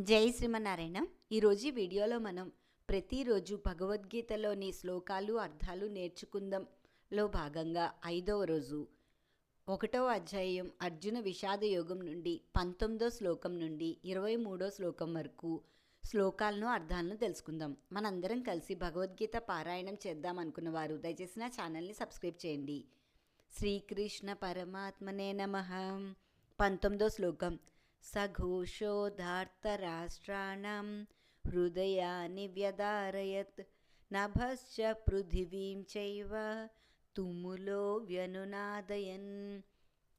జై శ్రీమన్నారాయణ. ఈరోజు వీడియోలో మనం ప్రతిరోజు భగవద్గీతలోని శ్లోకాలు అర్థాలు నేర్చుకుందంలో భాగంగా ఐదవ రోజు. ఒకటవ అధ్యాయం అర్జున విషాద యోగం నుండి పంతొమ్మిదో శ్లోకం నుండి ఇరవై మూడో శ్లోకం వరకు శ్లోకాలను అర్థాలను తెలుసుకుందాం. మనందరం కలిసి భగవద్గీత పారాయణం చేద్దాం అనుకున్న వారు దయచేసి నా ఛానల్ని సబ్స్క్రైబ్ చేయండి. శ్రీకృష్ణ పరమాత్మనే నమ. పంతొమ్మిదో శ్లోకం. సఘోషోధార్తరాష్ట్రాణం హృదయాన్ని వ్యదారయత్ నభశ్చ పృథివీం చైవ తుములో వ్యనునాదయన్.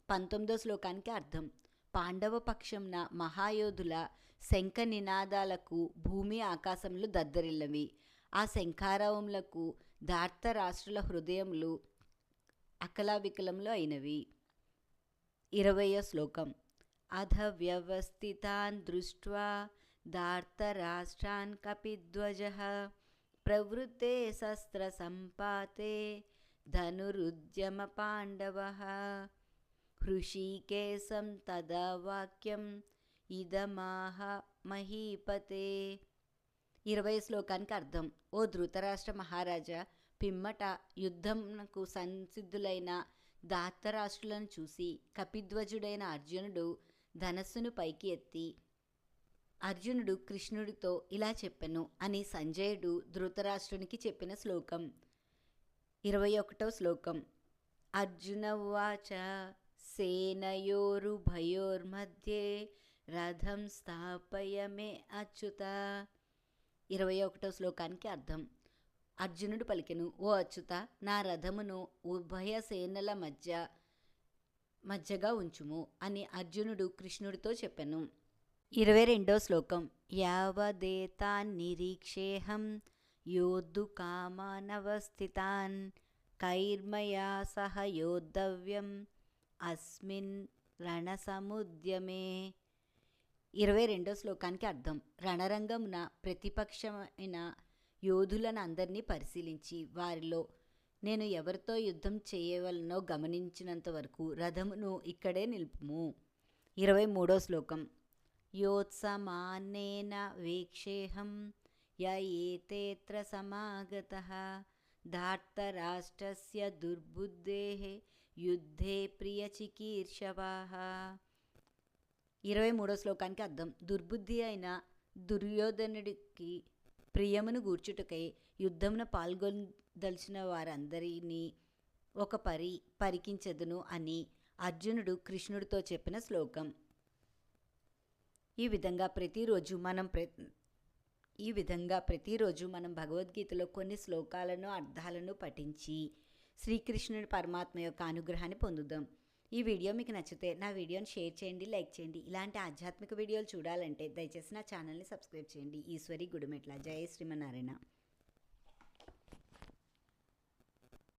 పంతొమ్మిదో శ్లోకానికి అర్థం. పాండవ పక్షంన మహాయోధుల శంఖ నినాదాలకు భూమి ఆకాశంలో దద్దరిల్లవి. ఆ శంఖారవములకు దార్త రాష్ట్రుల హృదయములు అకలావికలములు అయినవి. ఇరవయో శ్లోకం. అధ వ్యవస్థితాన్ దృష్ట్వా దార్తరాష్ట్రాన్ కపిధ్వజ ప్రవృత్తే శస్త్రసంపాతే ధనురుద్యమ పాండవ హృషీకేశం తదా వాక్యం ఇదమాహ మహీపతే. ఇరవై శ్లోకానికి అర్థం. ఓ ధృతరాష్ట్ర మహారాజా పిమ్మట యుద్ధంకు సంసిద్ధులైన దాత్తరాష్ట్రులను చూసి కపిధ్వజుడైన అర్జునుడు ధనస్సును పైకి ఎత్తి అర్జునుడు కృష్ణుడితో ఇలా చెప్పెను అని సంజయుడు ధృతరాష్ట్రునికి చెప్పిన శ్లోకం. ఇరవై ఒకటో శ్లోకం. అర్జునవాచ సేనయోరుభయోర్మధ్యే రథం స్థాపయమే అచ్యుత ఇరవై ఒకటో శ్లోకానికి అర్థం. అర్జునుడు పలికెను ఓ అచ్యుత నా రథమును ఉభయ సేనల మధ్య మధ్యగా ఉంచుము అని అర్జునుడు కృష్ణుడితో చెప్పెను. ఇరవై రెండో శ్లోకం. యావదేతాన్ నిరీక్షేహం యోద్ధు కామానవస్థితాన్ కైర్మయా సహ యోద్ధవ్యం అస్మిన్ రణసముద్యమే. ఇరవై రెండో శ్లోకానికి అర్థం. రణరంగమున ప్రతిపక్షమైన యోధులను అందరినీ పరిశీలించి వారిలో నేను ఎవరితో యుద్ధం చేయవలనో గమనించినంత వరకు రథమును ఇక్కడే నిలుపుము. ఇరవై మూడో శ్లోకం. యోత్సమానేన వీక్షేహం య ఏతేత్ర సమాగత ధార్తరాష్ట్రస్య దుర్బుద్ధే యుద్ధే ప్రియచికీర్షవా ఇరవై మూడో శ్లోకానికి అర్థం. దుర్బుద్ధి అయిన దుర్యోధనుడికి ప్రియమును గూర్చుటకై యుద్ధమున దలిచిన వారందరినీ ఒక పరి పరికించదును అని అర్జునుడు కృష్ణుడితో చెప్పిన శ్లోకం. ఈ విధంగా ప్రతిరోజు మనం ప్ర ఈ విధంగా ప్రతిరోజు మనం భగవద్గీతలో కొన్ని శ్లోకాలను అర్థాలను పఠించి శ్రీకృష్ణుడి పరమాత్మ యొక్క అనుగ్రహాన్ని పొందుదాం. ఈ వీడియో మీకు నచ్చితే నా వీడియోని షేర్ చేయండి లైక్ చేయండి. ఇలాంటి ఆధ్యాత్మిక వీడియోలు చూడాలంటే దయచేసి నా ఛానల్ని సబ్స్క్రైబ్ చేయండి. ఈశ్వరి గుడిమెట్ల. జయ శ్రీమన్నారాయణ.